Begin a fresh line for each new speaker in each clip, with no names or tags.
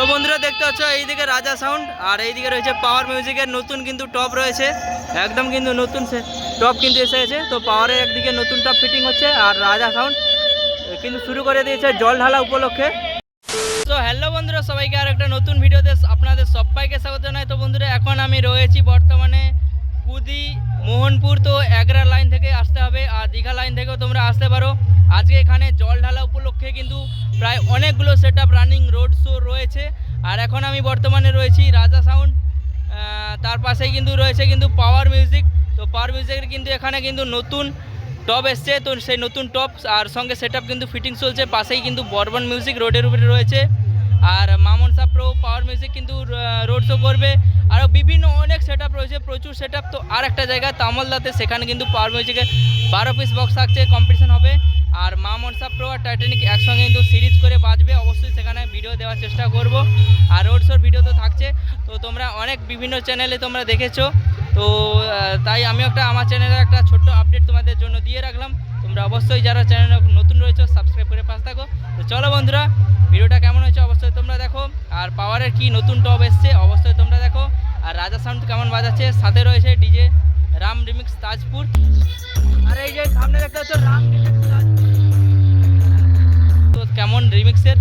So বন্ধুরা দেখতে পাচ্ছ, এইদিকে রাজা সাউন্ড আর এইদিকে রয়েছে পাওয়ার মিউজিকের নতুন কিন্তু টপ রয়েছে। একদম কিন্তু নতুন টপ কিন্তু এসে গেছে। তো পাওয়ারের একদিকে নতুন টপ ফিটিং হচ্ছে আর রাজা সাউন্ড কিন্তু শুরু করে দিয়েছে জল ঢালা উপলক্ষে। তো হ্যালো বন্ধুরা, সবাইকে আর একটা নতুন ভিডিওতে আপনাদের সবাইকে স্বাগত জানাই। তো বন্ধুরা, এখন আমি রয়েছি বর্তমানে কুদি মোহনপুর, তো এগরা লাইন থেকে আসতে হবে। আর দীঘা লাইন থেকেও তোমরা আসতে পারো। আজকে এখানে জল ঢালা উপলক্ষে কিন্তু প্রায় অনেকগুলো সেট রানিং রোড শো রয়েছে। আর এখন আমি বর্তমানে রয়েছি রাজা সাউন্ড তার পাশেই কিন্তু রয়েছে কিন্তু পাওয়ার মিউজিক তো পাওয়ার মিউজিকের কিন্তু এখানে কিন্তু নতুন টপ এসছে। তো সেই নতুন টপ আর সঙ্গে সেট কিন্তু ফিটিং চলছে। পাশেই কিন্তু বর্বন মিউজিক রোডের উপরে রয়েছে। আর Maman Sah pro power music কিন্তু রোড শো করবে। আরও বিভিন্ন অনেক সেট রয়েছে, প্রচুর সেট আপ তো আর একটা জায়গা, তামলদাতে, সেখানে কিন্তু পাওয়ার মিউজিকের বারো পিস বক্স থাকছে কম্পিটিশন হবে। আর মা মনসা প্রো আর টাইটানিক একসঙ্গে কিন্তু সিরিজ করে বাজবে। অবশ্যই সেখানে ভিডিও দেওয়ার চেষ্টা করব। আর রোড শোর ভিডিও তো থাকছে। তো তোমরা অনেক বিভিন্ন চ্যানেলে তোমরা দেখেছ। তো তাই আমি একটা, আমার চ্যানেলে একটা ছোট্ট আপডেট তোমাদের জন্য দিয়ে রাখলাম। তোমরা অবশ্যই যারা চ্যানেলে নতুন রয়েছে সাবস্ক্রাইব করে পাশ থাকো। তো চলো বন্ধুরা ভিডিওটা কেমন হয়েছে অবশ্যই তোমরা দেখো। আর পাওয়ারের কি নতুন টপ এসছে অবশ্যই তোমরা দেখো। আর রাজা সাউন্ড কেমন বাজাচ্ছে, সাথে রয়েছে ডিজে রাম রিমিক্স তাজপুর। আর এই যে সামনে দেখতে হচ্ছে রাম তো কেমন রিমিক্সের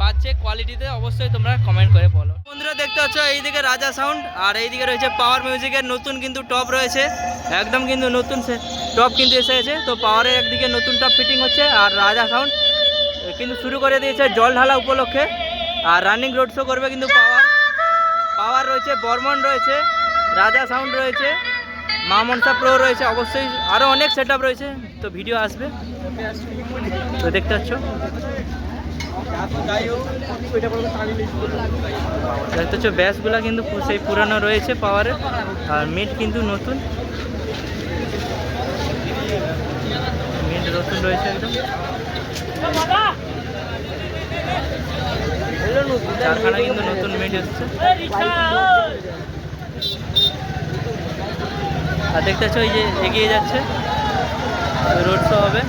বাজছে কোয়ালিটিতে অবশ্যই তোমরা কমেন্ট করে বলো। বন্ধুরা দেখতে পাচ্ছ এইদিকে রাজা সাউন্ড, আর এইদিকে রয়েছে পাওয়ার মিউজিকের নতুন কিন্তু টপ রয়েছে। একদম কিন্তু নতুন টপ কিন্তু এসে গেছে। তো পাওয়ারের একদিকে নতুন টপ ফিটিং হচ্ছে, আর রাজা সাউন্ড কিন্তু শুরু করে দিয়েছে জল ঢালা উপলক্ষে। আর রানিং রোড শো করবে কিন্তু পাওয়ার। পাওয়ার রয়েছে, বর্মন রয়েছে, রাজা সাউন্ড রয়েছে, মা মনসা প্রো রয়েছে, অবশ্যই আরও অনেক সেট রয়েছে। তো ভিডিও আসবে। তো দেখতে পাচ্ছ। দেখতে পাচ্ছ ব্যাসগুলো কিন্তু সেই পুরানো রয়েছে পাওয়ারের আর মিট কিন্তু নতুন। মিট নতুন রয়েছে একদম। আর দেখতে পাচ্ছ ওই যে এগিয়ে যাচ্ছে। রোড শো হবে।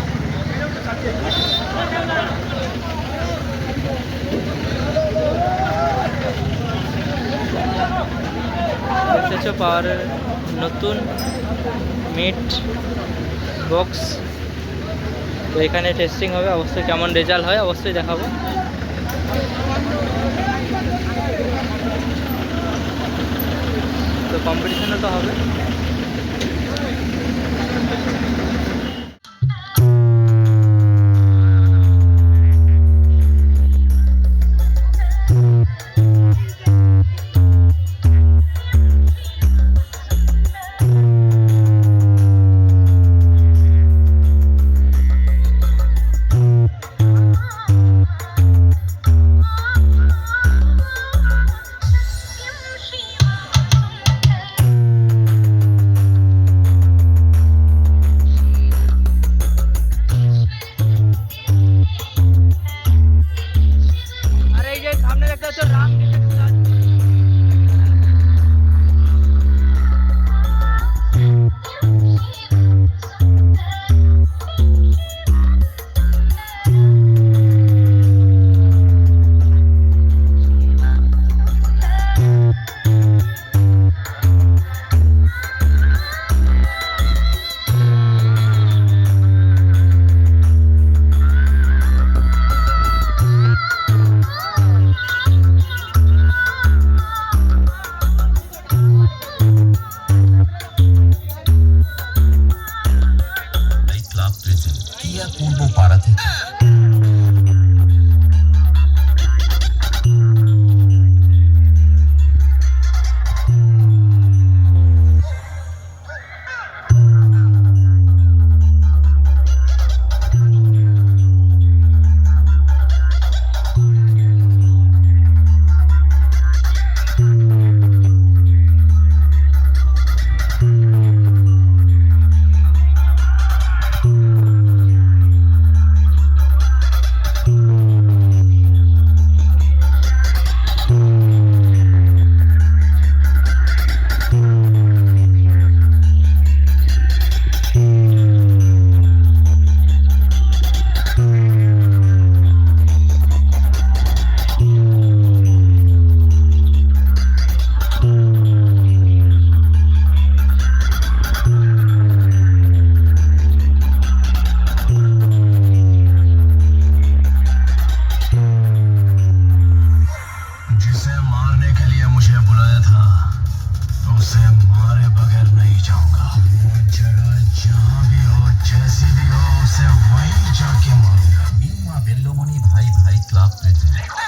দেখতে পাচ্ছ, পাওয়ারের নতুন মিট বক্স তো এখানে টেস্টিং হবে, অবশ্যই কেমন রেজাল্ট হয়, অবশ্যই দেখাবো। তো কম্পিটিশনে তো হবে।
से मारे बगैर नहीं जाऊँगा। जरा जहाँ भी हो, जैसे भी हो, उसे वहीं जाके मारूँगा।
मीमा बिल्लो मुनी भाई भाई क्लब में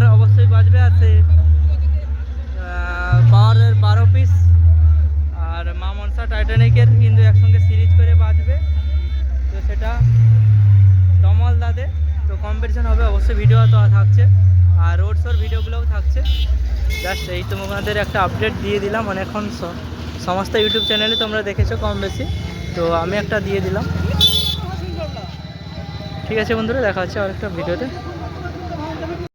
পাওয়ার অবশ্যই বাজবে সে পাওয়ারের বারো পিস আর মা মনসা টাইটানিকের কিন্তু একসঙ্গে সিরিজ করে বাজবে। তো সেটা দমল দাদে, তো কম্পিটিশন হবে, অবশ্যই ভিডিও তো থাকছে, আর রোড শোর ভিডিওগুলোও থাকছে। জাস্ট এই তোমাদের একটা আপডেট দিয়ে দিলাম অনেকক্ষণ স- সমস্ত ইউটিউব চ্যানেলে তোমরা দেখেছ কম বেশি, তো আমি একটা দিয়ে দিলাম। ঠিক আছে বন্ধুরা, দেখা হচ্ছে আর একটা ভিডিওতে